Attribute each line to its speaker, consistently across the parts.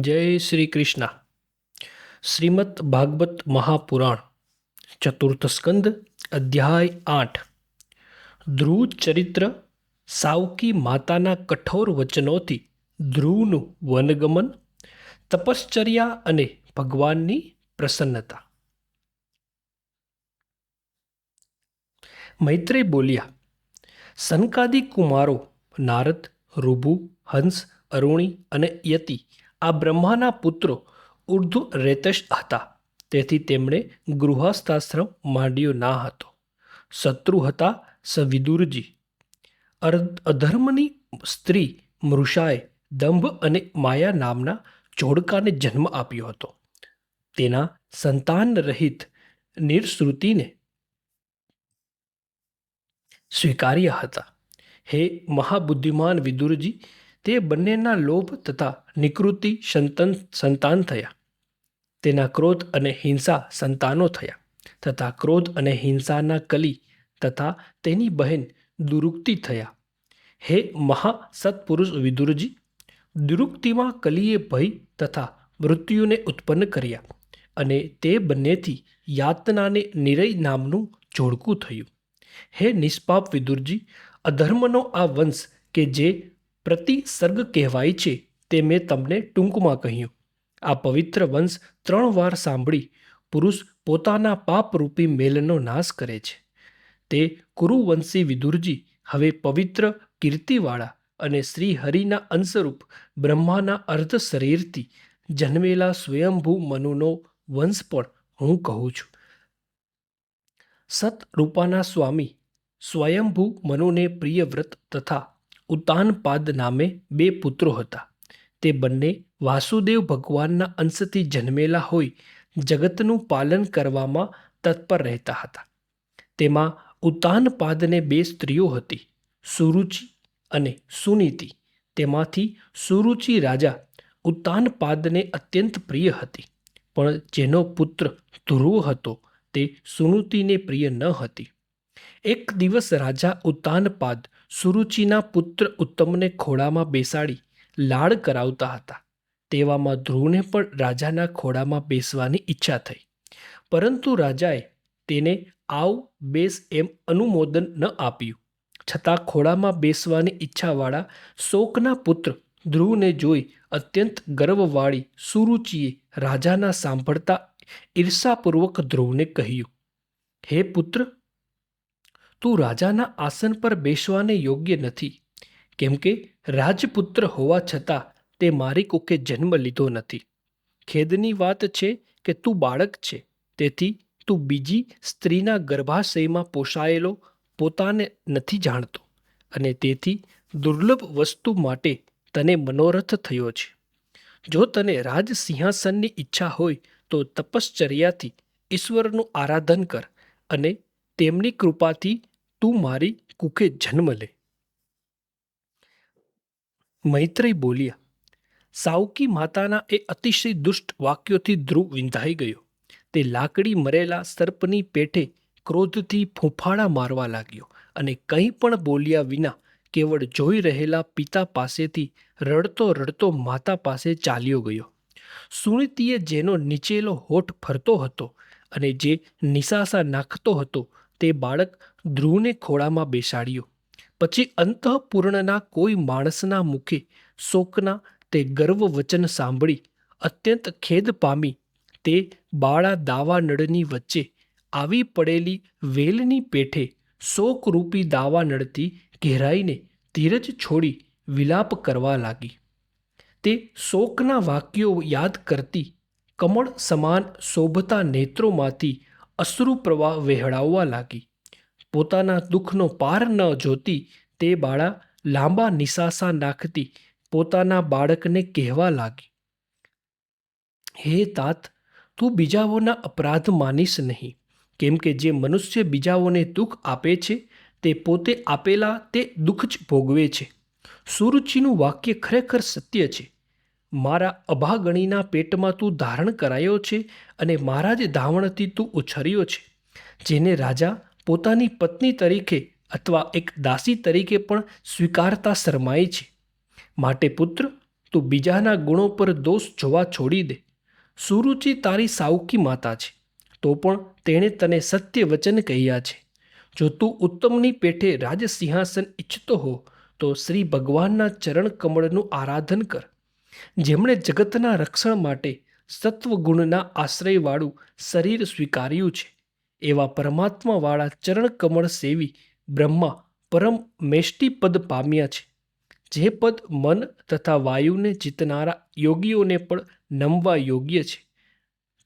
Speaker 1: જય શ્રી કૃષ્ણ. શ્રીમદ ભાગવત મહાપુરાણ, ચતુર્થ સ્કંદ, અધ્યાય આઠ. ધ્રુવ ચરિત્ર સાવકી માતાના કઠોર વચનોથી ધ્રુવનું વનગમન, તપશ્ચર્યા અને ભગવાનની પ્રસન્નતા. મૈત્રે બોલ્યા સનકાદી કુમારો, નારદ, રૂભુ, હંસ, અરુણી અને યતિ આ બ્રહ્માના પુત્રો ઉર્ધુ રેતશ હતા. તેથી તેમણે ગૃહસ્થાશ્રમ માંડ્યો ના હતો. શત્રુ હતા સવિદુરજી. અધર્મની સ્ત્રી મૃષાએ દંભ અને માયા નામના જોડકાને જન્મ આપ્યો હતો. તેના સંતાન રહિત નિર્શ્રુતિને સ્વીકાર્યા હતા. હે મહાબુદ્ધિમાન વિદુરજી તે બંનેના લોભ તથા નિકૃતિ સંતન, સંતાન થયા. તેના ક્રોધ અને હિંસા સંતાનો થયા તથા ક્રોધ અને હિંસાના કલી તથા તેની બહેન દુરુક્તિ થયા. હે મહા સત્પુરુષ વિદુરજી, દુરુક્તિમાં કલીએ ભય તથા મૃત્યુને ઉત્પન્ન કર્યા અને તે બંનેથી યાતનાને નિરય નામનું જોડકું થયું. હે નિષ્પાપ વિદુરજી, અધર્મનો આ વંશ કે જે પ્રતિસર્ગ કહેવાય છે તે મેં તમને ટૂંકમાં કહ્યું. આ પવિત્ર વંશ ત્રણ વાર સાંભળી પુરુષ પોતાના પાપરૂપી મેલનો નાશ કરે છે. તે કુરુવંશી વિદુરજી, હવે પવિત્ર કીર્તિવાળા અને શ્રી હરિના અંશરૂપ બ્રહ્માના અર્ધ શરીરથી જન્મેલા સ્વયંભૂ મનુનો વંશ પણ હું કહું છું. સતરૂપાના સ્વામી, સ્વયંભૂ મનુને પ્રિય વ્રત તથા ઉતાનપાદ નામે બે પુત્રો હતા. તે બંને વાસુદેવ ભગવાનના અંશથી જન્મેલા હોય જગતનું પાલન કરવામાં તત્પર રહેતા હતા. તેમાં ઉતાનપાદને બે સ્ત્રીઓ હતી, સુરુચિ અને સુનીતિ. તેમાંથી સુરુચિ રાજા ઉતાનપાદને અત્યંત પ્રિય હતી, પણ જેનો પુત્ર ધ્રુવ હતો તે સુનુતિને પ્રિય ન હતી. એક દિવસ રાજા ઉતાનપાદ સુરુચિના પુત્ર ઉત્તમને ખોળામાં બેસાડી લાડ કરાવતા હતા. તેવામાં ધ્રુવને પણ રાજાના ખોળામાં બેસવાની ઈચ્છા થઈ. પરંતુ રાજાએ તેને આવ, બેસ એમ અનુમોદન ન આપ્યું. છતાં ખોળામાં બેસવાની ઈચ્છાવાળા શોકના પુત્ર ધ્રુવને જોઈ અત્યંત ગર્વવાળી સુરુચિએ રાજાના સાંભળતા ઈર્ષાપૂર્વક ધ્રુવને કહ્યું, હે પુત્ર તું રાજાના આસન પર બેસવાને યોગ્ય નથી, કેમ કે રાજપુત્ર હોવા છતાં તે મારી કુકે જન્મ લીધો નથી. ખેદની વાત છે કે તું બાળક છે, તેથી તું બીજી સ્ત્રીના ગર્ભાશયમાં પોષાયેલો પોતાને નથી જાણતો અને તેથી દુર્લભ વસ્તુ માટે તને મનોરથ થયો છે. જો તને રાજ સિંહાસનની ઈચ્છા હોય તો તપશ્ચર્યાથી ઈશ્વરનું આરાધન કર અને તેમની કૃપાથી તું મારી કુખે જન્મ લે. મૈત્રી બોલ્યા, સાવકી માતાના એ અતિશય દુષ્ટ વાક્યોથી ધ્રુવ વિંધાઈ ગયો. તે લાકડી મરેલા સર્પની પેઠે ક્રોધથી ફૂંફાળા મારવા લાગ્યો અને કંઈ પણ બોલ્યા વિના કેવળ જોઈ રહેલા પિતા પાસેથી રડતો રડતો માતા પાસે ચાલ્યો ગયો. સુનીતિએ જેનો નીચેલો હોઠ ફરતો હતો અને જે નિશાસા નાખતો હતો તે બાળક ધ્રુવને ખોળામાં બેસાડ્યો. પછી અંતઃપૂર્ણના કોઈ માણસના મુખે શોકના તે ગર્વ વચન સાંભળી અત્યંત ખેદ પામી તે બાળા દાવાનળની વચ્ચે આવી પડેલી વેલની પેઠે શોકરૂપી દાવાનળથી ઘેરાઈને ધીરજ છોડી વિલાપ કરવા લાગી. તે શોકના વાક્યો યાદ કરતી કમળ સમાન શોભતા નેત્રોમાંથી અશ્રુ પ્રવાહ વહેડાવવા લાગી. પોતાના દુઃખનો પાર ન જોતી તે બાળા લાંબા નિશાસા નાખતી પોતાના બાળકને કહેવા લાગી. હે તાત, તું બીજાઓના અપરાધ માનીશ નહીં. કેમ કે જે મનુષ્ય બીજાઓને દુઃખ આપે છે, તે પોતે આપેલા તે દુઃખ જ ભોગવે છે. સુરુચિનું વાક્ય ખરેખર સત્ય છે. મારા અભાગણીના પેટમાં તું ધારણ કરાયો છે અને મારા જ ધાવણથી તું ઉછર્યો છે, જેને રાજા પોતાની પત્ની તરીકે અથવા એક દાસી તરીકે પણ સ્વીકારતા શરમાય છે. માટે પુત્ર, તું બીજાના ગુણો પર દોષ જોવા છોડી દે. સુરુચિ તારી સાવકી માતા છે, તો પણ તેણે તને સત્ય વચન કહ્યા છે. જો તું ઉત્તમની પેઠે રાજસિંહાસન ઈચ્છતો હો, તો શ્રી ભગવાનના ચરણ કમળનું આરાધન કર. જેમણે જગતના રક્ષણ માટે સત્વગુણના આશ્રયવાળું શરીર સ્વીકાર્યું છે. એવા પરમાત્માવાળા ચરણકમળ સેવી બ્રહ્મા પરમ મેષ્ટિ પદ પામ્યા છે. જે પદ મન તથા વાયુને જીતનારા યોગીઓને પણ નમવા યોગ્ય છે.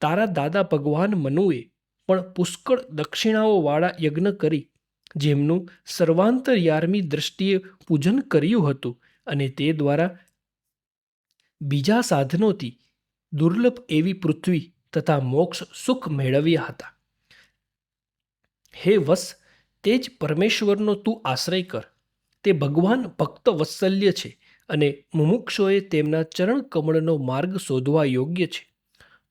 Speaker 1: તારા દાદા ભગવાન મનુએ પણ પુષ્કળ દક્ષિણાઓવાળા યજ્ઞ કરી, જેમનું સર્વાંતરયાર્મી દ્રષ્ટિએ પૂજન કર્યું હતું અને તે દ્વારા બીજા સાધનોથી દુર્લભ એવી પૃથ્વી તથા મોક્ષ સુખ મેળવ્યા હતા. હે વસ તે જ પરમેશ્વરનો તું આશ્રય કર. તે ભગવાન ભક્ત વત્સલ્ય છે અને મુમુક્ષોએ તેમના ચરણ કમળનો માર્ગ શોધવા યોગ્ય છે.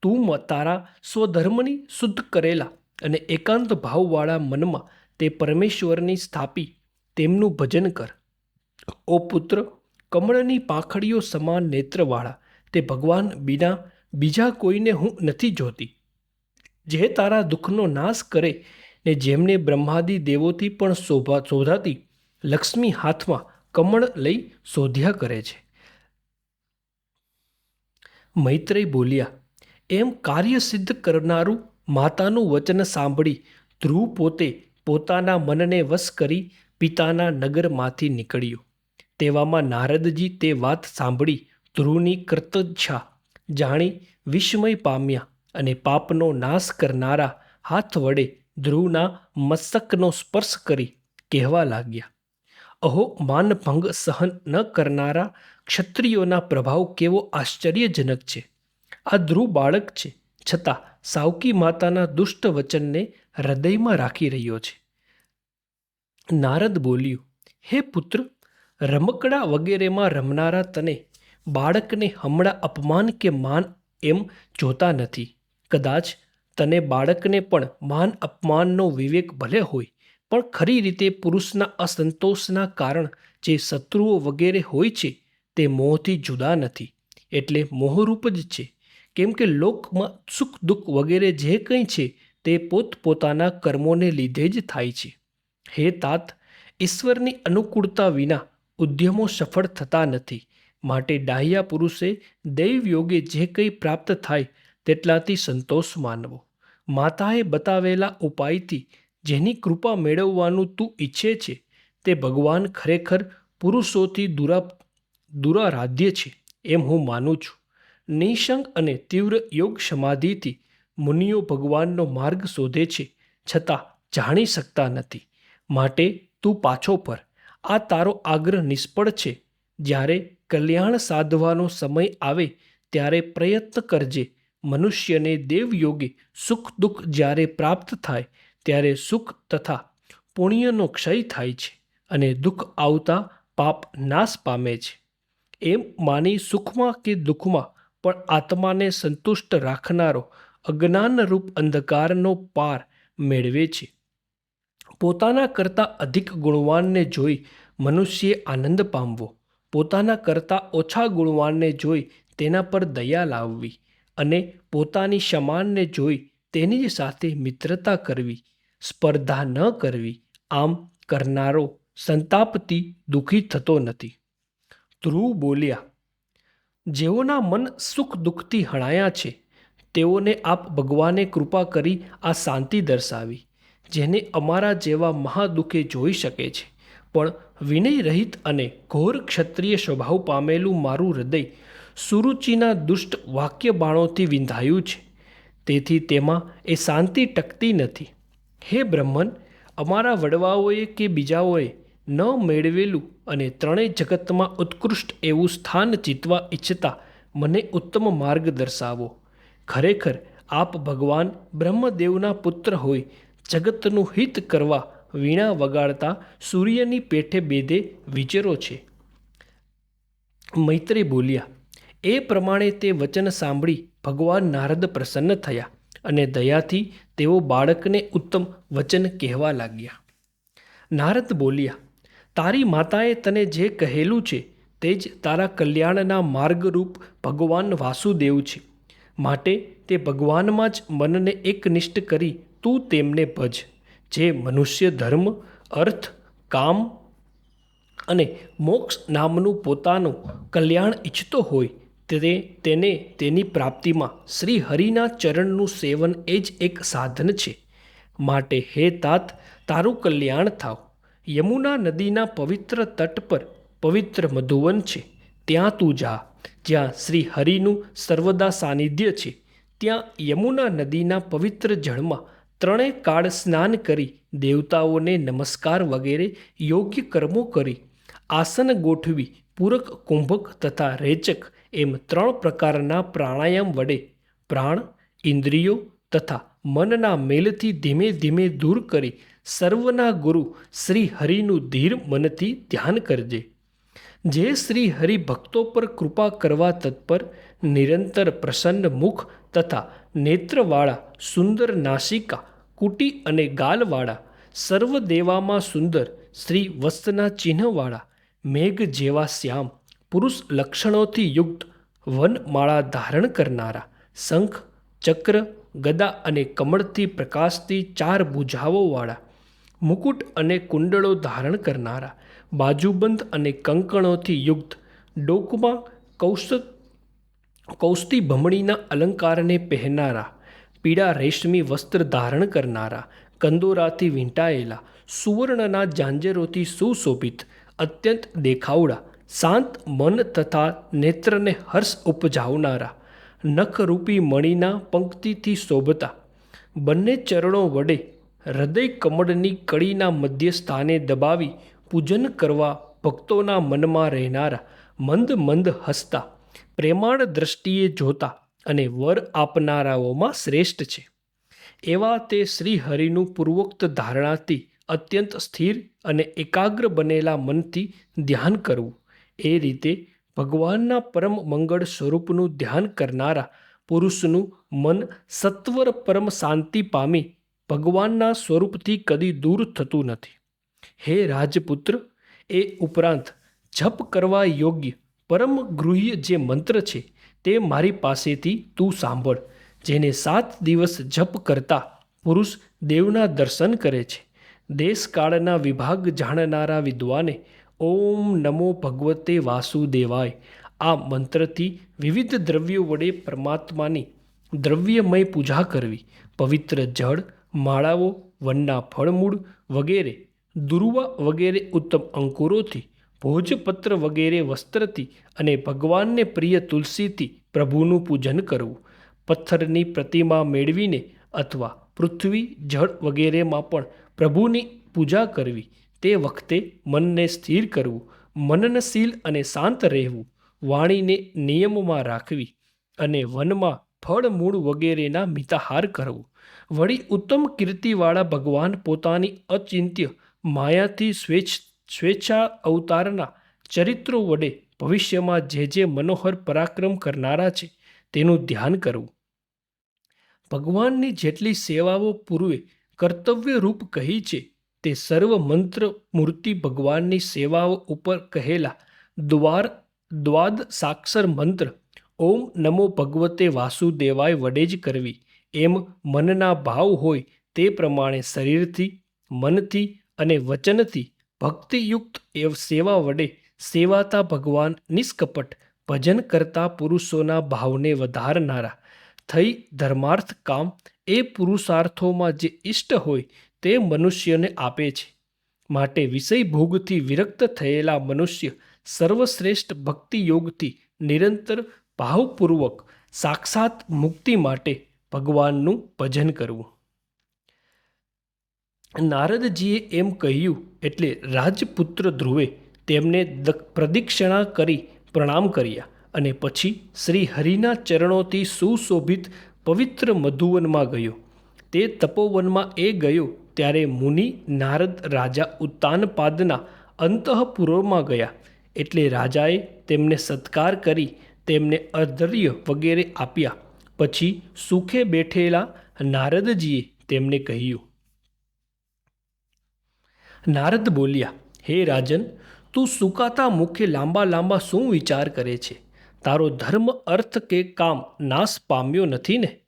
Speaker 1: તું તારા સ્વધર્મની શુદ્ધ કરેલા અને એકાંત ભાવવાળા મનમાં તે પરમેશ્વરની સ્થાપી તેમનું ભજન કર. ઓ પુત્ર કમળની પાંખડીઓ સમાન નેત્રવાળા, તે ભગવાન બિના બીજા કોઈને હું નથી જોતી. જે તારા દુઃખનો નાશ કરે ને જેમને બ્રહ્માદિ દેવોથી પણ શોભા, શોધાતી લક્ષ્મી હાથમાં કમળ લઈ શોધ્યા કરે છે. મૈત્રેય બોલ્યા, એમ કાર્ય સિદ્ધ કરનારું માતાનું વચન સાંભળી ધ્રુવ પોતે પોતાના મનને વશ કરી પિતાના નગરમાંથી નીકળ્યો. તેવામાં નારદજી તે વાત સાંભળી ધ્રુવની કર્તચ્છા જાણી વિસ્મય પામ્યા અને પાપનો નાશ કરનારા હાથ વડે ધ્રુવના મસ્તકનો સ્પર્શ કરી કહેવા લાગ્યા, અહો માનભંગ સહન ન કરનારા ક્ષત્રિયોના પ્રભાવ કેવો આશ્ચર્યજનક છે. આ ધ્રુવ બાળક છે, છતાં સાવકી માતાના દુષ્ટ વચનને હૃદયમાં રાખી રહ્યો છે. નારદ બોલ્યું, હે પુત્ર રમકડા વગેરેમાં રમનારા તને બાળકને હમણાં અપમાન કે માન એમ જોતા નથી. કદાચ તને બાળકને પણ માન અપમાનનો વિવેક ભલે હોય, પણ ખરી રીતે પુરુષના અસંતોષના કારણ જે શત્રુઓ વગેરે હોય છે તે મોહથી જુદા નથી. એટલે મોહરૂપ જ છે. કેમ કે લોકમાં સુખ દુઃખ વગેરે જે કંઈ છે તે પોતપોતાના કર્મોને લીધે જ થાય છે. હે તાત, ઈશ્વરની અનુકૂળતા વિના ઉદ્યમો સફળ થતા નથી. માટે ડાહ્યા પુરુષે દૈવયોગે જે કંઈ પ્રાપ્ત થાય તેટલાથી સંતોષ માનવો. માતાએ બતાવેલા ઉપાયથી જેની કૃપા મેળવવાનું તું ઈચ્છે છે તે ભગવાન ખરેખર પુરુષોથી દુરા, દુરારાધ્ય છે એમ હું માનું છું. નિઃશંક અને તીવ્ર યોગ સમાધિથી મુનિઓ ભગવાનનો માર્ગ શોધે છે છતાં જાણી શકતા નથી. માટે તું પાછો પર આ તારો આગ્રહ નિષ્ફળ છે. જ્યારે કલ્યાણ સાધવાનો સમય આવે, ત્યારે પ્રયત્ન કરજે. મનુષ્યને દેવયોગે સુખ દુઃખ જ્યારે પ્રાપ્ત થાય, ત્યારે સુખ તથા પુણ્યનો ક્ષય થાય છે અને દુઃખ આવતા પાપ નાશ પામે છે. એમ માની સુખમાં કે દુઃખમાં પણ આત્માને સંતુષ્ટ રાખનારો અજ્ઞાનરૂપ અંધકારનો પાર મેળવે છે. પોતાના કરતાં અધિક ગુણવાનને જોઈ મનુષ્યે આનંદ પામવો. પોતાના કરતાં ઓછા ગુણવાનને જોઈ તેના પર દયા લાવવી અને પોતાની સમાનને જોઈ તેની સાથે મિત્રતા કરવી. સ્પર્ધા ન કરવી, આમ કરનારો સંતાપથી દુઃખી થતો નથી. ધ્રુવ બોલ્યા, જેઓના મન સુખ દુઃખથી હણાયા છે, તેઓને આપ ભગવાને કૃપા કરી આ શાંતિ દર્શાવી. જેને અમારા જેવા મહાદુઃખે જોઈ શકે છે. પણ વિનય રહિત અને ઘોર ક્ષત્રિય સ્વભાવ પામેલું મારું હૃદય સુરુચિના દુષ્ટ વાક્ય બાણોથી વિંધાયું છે. તેથી તેમાં એ શાંતિ ટકતી નથી. હે બ્રહ્મન, અમારા વડવાઓએ કે બીજાઓએ ન મેળવેલું અને ત્રણેય જગતમાં ઉત્કૃષ્ટ એવું સ્થાન જીતવા ઈચ્છતા મને ઉત્તમ માર્ગ દર્શાવો. ખરેખર આપ ભગવાન બ્રહ્મદેવના પુત્ર હોય જગતનું હિત કરવા વીણા વગાડતા સૂર્યની પેઠે બેદે વિચરો છે. મૈત્રી બોલ્યા, એ પ્રમાણે તે વચન સાંભળી ભગવાન નારદ પ્રસન્ન થયા અને દયાથી તેઓ બાળકને ઉત્તમ વચન કહેવા લાગ્યા. નારદ બોલ્યા, તારી માતાએ તને જે કહેલું છે તે જ તારા કલ્યાણના માર્ગરૂપ ભગવાન વાસુદેવ છે. માટે તે ભગવાનમાં જ મનને એકનિષ્ઠ કરી તું તેમને ભજ, જે મનુષ્ય ધર્મ, અર્થ, કામ અને મોક્ષ નામનું પોતાનું કલ્યાણ ઈચ્છતો હોય, તે તેને તેની પ્રાપ્તિમાં શ્રી હરિના ચરણનું સેવન એ જ એક સાધન છે. માટે હે તાત, તારું કલ્યાણ થાવ. યમુના નદીના પવિત્ર તટ પર પવિત્ર મધુવન છે. ત્યાં તું જા, જ્યાં શ્રી હરિનું સર્વદા સાનિધ્ય છે. ત્યાં યમુના નદીના પવિત્ર જળમાં ત્રણેય કાળ સ્નાન કરી, દેવતાઓને નમસ્કાર વગેરે યોગ્ય કર્મો કરી, આસન ગોઠવી, પૂરક, કુંભક તથા રેચક એમ ત્રણ પ્રકારના પ્રાણાયામ વડે પ્રાણ, ઇન્દ્રિયો તથા મનના મેલથી ધીમે ધીમે દૂર કરી સર્વના ગુરુ શ્રી હરિનું ધીર મનથી ધ્યાન કરજે. જે શ્રી હરિ ભક્તો પર કૃપા કરવા તત્પર નિરંતર પ્રસન્ન મુખ તથા નેત્રવાળા, સુંદર નાસિકા, કુટી અને ગાલવાળા સર્વ દેવામાં સુંદર, શ્રી વસ્તના ચિહ્નવાળા, મેઘ જેવા શ્યામ, પુરુષ લક્ષણોથી યુક્ત, વનમાળા ધારણ કરનારા, શંખ, ચક્ર, ગદા અને કમળથી પ્રકાશથી ચાર ભુજાઓવાળા, મુકુટ અને કુંડળો ધારણ કરનારા, બાજુબંધ અને કંકણોથી યુક્ત, ડોકમાં કૌશ કૌસ્તી ભમણીના અલંકારને પહેરનારા પીળા રેશમી વસ્ત્ર ધારણ કરનારા, કંદોરાથી વીંટાયેલા, સુવર્ણના ઝાંઝરોથી સુશોભિત, અત્યંત દેખાવડા, શાંત મન તથા નેત્રને હર્ષ ઉપજાવનારા, નખરૂપી મણીના પંક્તિથી શોભતા, બંને ચરણો વડે હૃદય કમળની કડીના મધ્ય સ્થાને દબાવી પૂજન કરવા ભક્તોના મનમાં રહેનારા મંદ મંદ હસતા પ્રેમાળ દ્રષ્ટિએ જોતા અને વર આપનારાઓમાં શ્રેષ્ઠ છે. એવા તે શ્રી હરિનું પૂર્વોક્ત ધારણાથી અત્યંત સ્થિર અને એકાગ્ર બનેલા મનથી ધ્યાન કરવું. એ રીતે ભગવાનના પરમ મંગળ સ્વરૂપનું ધ્યાન કરનારા પુરુષનું મન સત્વર પરમ શાંતિ પામી ભગવાનના સ્વરૂપથી કદી દૂર થતું નથી. હે રાજપુત્ર, એ ઉપરાંત જપ કરવા યોગ્ય પરમ ગૃહ્ય જે મંત્ર છે તે મારી પાસેથી તું સાંભળ, જેને સાત દિવસ જપ કરતા પુરુષ દેવના દર્શન કરે છે. દેશકાળના વિભાગ જાણનારા વિદ્વાને ઓમ નમો ભગવતે વાસુદેવાય. આ મંત્રથી વિવિધ દ્રવ્યો વડે પરમાત્માની દ્રવ્યમય પૂજા કરવી. પવિત્ર જળ, માળાઓ, વનના ફળમૂળ વગેરે, દુર્વા વગેરે ઉત્તમ અંકુરોથી ભોજપત્ર વગેરે વસ્ત્રથી અને ભગવાનને પ્રિય તુલસીથી પ્રભુનું પૂજન કરવું. પથ્થરની પ્રતિમા મેળવીને અથવા પૃથ્વી, જળ વગેરેમાં પણ પ્રભુની પૂજા કરવી. તે વખતે મનને સ્થિર કરવું મનનશીલ અને શાંત રહેવું, વાણીને નિયમમાં રાખવી અને વનમાં ફળ મૂળ વગેરેના મિતાહાર કરવું. વળી ઉત્તમ કીર્તિવાળા ભગવાન પોતાની અચિંત્ય માયાથી સ્વેચ્છ સ્વેચ્છા અવતારના ચરિત્રો વડે ભવિષ્યમાં જે જે મનોહર પરાક્રમ કરનારા છે, તેનું ધ્યાન કરવું. ભગવાનની જેટલી સેવાઓ પૂર્વે કર્તવ્ય રૂપ કહી છે, તે સર્વ મંત્ર મૂર્તિ ભગવાનની સેવાઓ ઉપર કહેલા દ્વાર, દ્વાદ સાક્ષર મંત્ર, ઓમ નમો ભગવતે વાસુદેવાય વડે જ કરવી. એમ મનના ભાવ હોય તે પ્રમાણે શરીરથી, મનથી અને વચનથી ભક્તિયુક્ત એવ સેવા વડે સેવાતા ભગવાન નિષ્કપટ, ભજન કરતા પુરુષોના ભાવને વધારનારા. થઈ ધર્માર્થ કામ એ પુરુષાર્થોમાં જે ઇષ્ટ હોય તે મનુષ્યને આપે છે. માટે વિષય ભોગથી વિરક્ત થયેલા મનુષ્ય સર્વશ્રેષ્ઠ ભક્તિયોગથી નિરંતર ભાવપૂર્વક સાક્ષાત મુક્તિ માટે ભગવાનનું ભજન કરવું. નારદજીએ એમ કહ્યું, એટલે રાજપુત્ર ધ્રુવે તેમને પ્રદક્ષિણા કરી પ્રણામ કર્યા અને પછી શ્રી હરિના ચરણોથી સુશોભિત પવિત્ર મધુવનમાં ગયો. તે તપોવનમાં એ ગયો ત્યારે મુનિ નારદ રાજા ઉત્તાનપાદના અંતઃપુરોમાં ગયા. એટલે રાજાએ તેમને સત્કાર કરી, તેમને અધર્ય વગેરે આપ્યા. પછી સુખે બેઠેલા નારદજીએ તેમને કહ્યું નારદ બોલ્યા, હે રાજન, તું સુકાતા મુખે લાંબા લાંબા શું વિચાર કરે છે? તારો ધર્મ, અર્થ કે કામ નાશ પામ્યો નથી ને?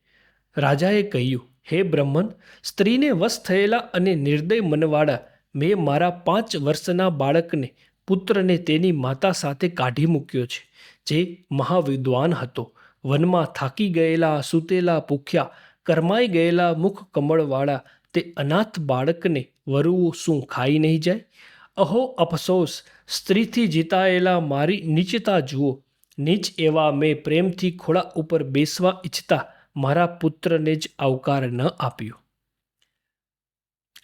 Speaker 1: રાજાએ કહ્યું, હે બ્રહ્મન, સ્ત્રીને વશ થયેલા અને નિર્દય મનવાળા મેં મારા પાંચ વર્ષના બાળકને, પુત્રને તેની માતા સાથે કાઢી મૂક્યો છે, જે મહાવિદ્વાન હતો. વનમાં થાકી ગયેલા, સૂતેલા, ભૂખ્યા, કરમાઈ ગયેલા મુખ કમળવાળા તે અનાથ બાળકને વરવું શું ખાઈ નહીં જાય? અહો, અફસોસ! સ્ત્રીથી જીતાયેલા મારી નીચતા જુઓ. નીચ એવા મેં પ્રેમથી ખોળા ઉપર બેસવા ઈચ્છતા મારા પુત્રને જ આવકાર ન આપ્યો.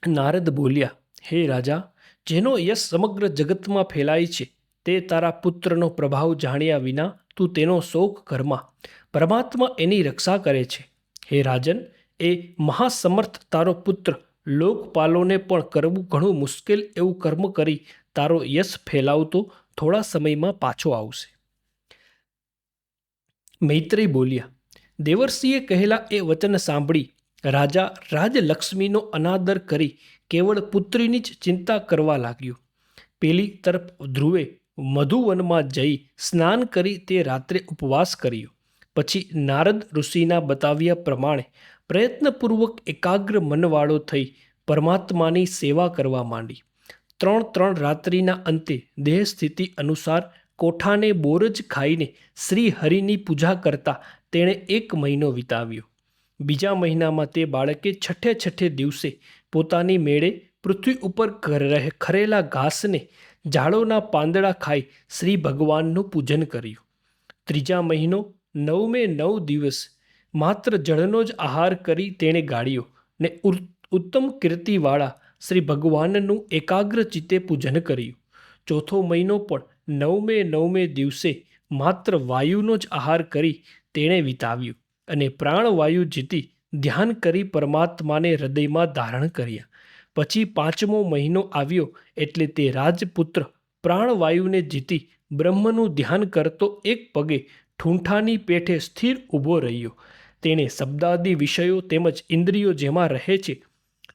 Speaker 1: નારદ બોલ્યા, હે રાજા, જેનો યશ સમગ્ર જગતમાં ફેલાય છે, તે તારા પુત્રનો પ્રભાવ જાણ્યા વિના તું તેનો શોક કરમાં પરમાત્મા એની રક્ષા કરે છે. હે રાજન એ મહાસમર્થ તારો પુત્ર. લોકપાલોને પણ કરવું ઘણું મુશ્કેલ એવું કર્મ કરી તારો યશ ફેલાવતો થોડા સમયમાં પાછો આવશે. મૈત્રેય બોલ્યા, દેવર્ષિએ કહેલા એ વચન સાંભળી, રાજા રાજલક્ષ્મીનો અનાદર કરી કેવળ પુત્રીની જ ચિંતા કરવા લાગ્યો. પેલી તરફ ધ્રુવે મધુવનમાં જઈ સ્નાન કરી તે રાત્રે ઉપવાસ કર્યો. પછી નારદ ઋષિના બતાવ્યા પ્રમાણે પ્રયત્નપૂર્વક એકાગ્ર મનવાળો થઈ પરમાત્માની સેવા કરવા માંડી. ત્રણ ત્રણ રાત્રિના અંતે દેહ સ્થિતિ અનુસાર કોઠાને બોરજ ખાઈને શ્રી હરિની પૂજા કરતા તેણે એક મહિનો વિતાવ્યો. બીજા મહિનામાં તે બાળકે છઠ્ઠે છઠ્ઠે દિવસે પોતાની મેળે પૃથ્વી ઉપર ખરેલા ઘાસને ઝાડોના પાંદડા ખાઈ શ્રી ભગવાનનું પૂજન કર્યું. ત્રીજા મહિનો નવમે નવ દિવસ માત્ર જળનો જ આહાર કરી તેણે ગાળ્યો ને ઉત્તમ કીર્તિવાળા શ્રી ભગવાનનું એકાગ્ર ચિત્તે પૂજન કર્યું. ચોથો મહિનો પણ નવમે નવમે દિવસે માત્ર વાયુનો જ આહાર કરી તેણે વિતાવ્યું અને પ્રાણવાયુ જીતી ધ્યાન કરી પરમાત્માને હૃદયમાં ધારણ કર્યા. પછી પાંચમો મહિનો આવ્યો એટલે તે રાજપુત્ર પ્રાણવાયુને જીતી બ્રહ્મનું ધ્યાન કરતો એક પગે ઠૂંઠાની પેઠે સ્થિર ઊભો રહ્યો. તેણે શબ્દાદી વિષયો તેમજ ઇન્દ્રિયો જેમાં રહે છે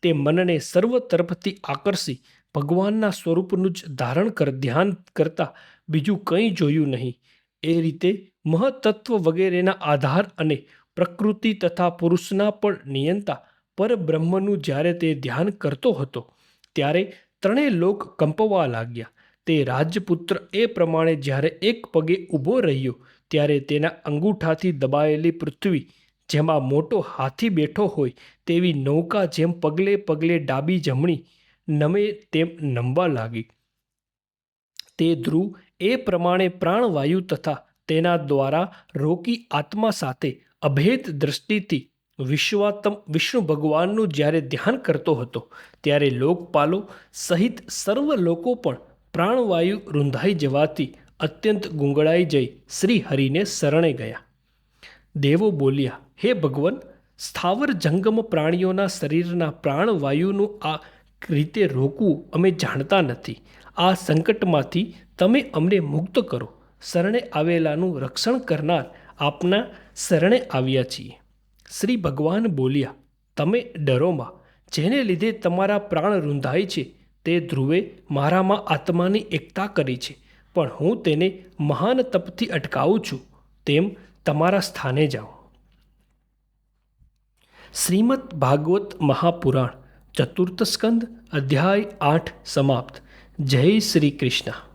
Speaker 1: તે મનને સર્વ તરફથી આકર્ષી ભગવાનના સ્વરૂપનું જ ધારણ કર ધ્યાન કરતાં બીજું કંઈ જોયું નહીં. એ રીતે મહતત્વ વગેરેના આધાર અને પ્રકૃતિ તથા પુરુષના પણ નિયંતા પરબ્રહ્મનું જ્યારે તે ધ્યાન કરતો હતો, ત્યારે ત્રણેય લોક કંપવા લાગ્યા. તે રાજપુત્ર એ પ્રમાણે જ્યારે એક પગે ઊભો રહ્યો, ત્યારે તેના અંગૂઠાથી દબાયેલી પૃથ્વી જેમાં મોટો હાથી બેઠો હોય તેવી નૌકા જેમ પગલે પગલે ડાબી જમણી નમે તેમ નમવા લાગી. તે ધ્રુવ એ પ્રમાણે પ્રાણવાયુ તથા તેના દ્વારા રોકી આત્મા સાથે અભેદ દ્રષ્ટિથી વિશ્વાત્મ વિષ્ણુ ભગવાનનું જ્યારે ધ્યાન કરતો હતો, ત્યારે લોકપાલો સહિત સર્વ લોકો પણ પ્રાણવાયુ રૂંધાઈ જવાથી અત્યંત ગુંગળાઈ જઈ શ્રી હરિને શરણે ગયા. દેવો બોલ્યા હે ભગવાન, સ્થાવર જંગમ પ્રાણીઓના શરીરના પ્રાણવાયુનું આ રીતે રોકવું અમે જાણતા નથી. આ સંકટમાંથી તમે અમને મુક્ત કરો. શરણે આવેલાનું રક્ષણ કરનાર આપના શરણે આવ્યા છીએ. શ્રી ભગવાન બોલ્યા, તમે ડરોમાં, જેને લીધે તમારા પ્રાણ રૂંધાય છે, તે ધ્રુવે મારામાં આત્માની એકતા કરી છે, પણ હું તેને મહાન તપથી અટકાવું છું. તેમ તમારા સ્થાને જાઓ. શ્રીમદ ભાગવત મહાપુરાણ ચતુર્થ સ્કંદ અધ્યાય આઠ સમાપ્ત. જય શ્રી કૃષ્ણ.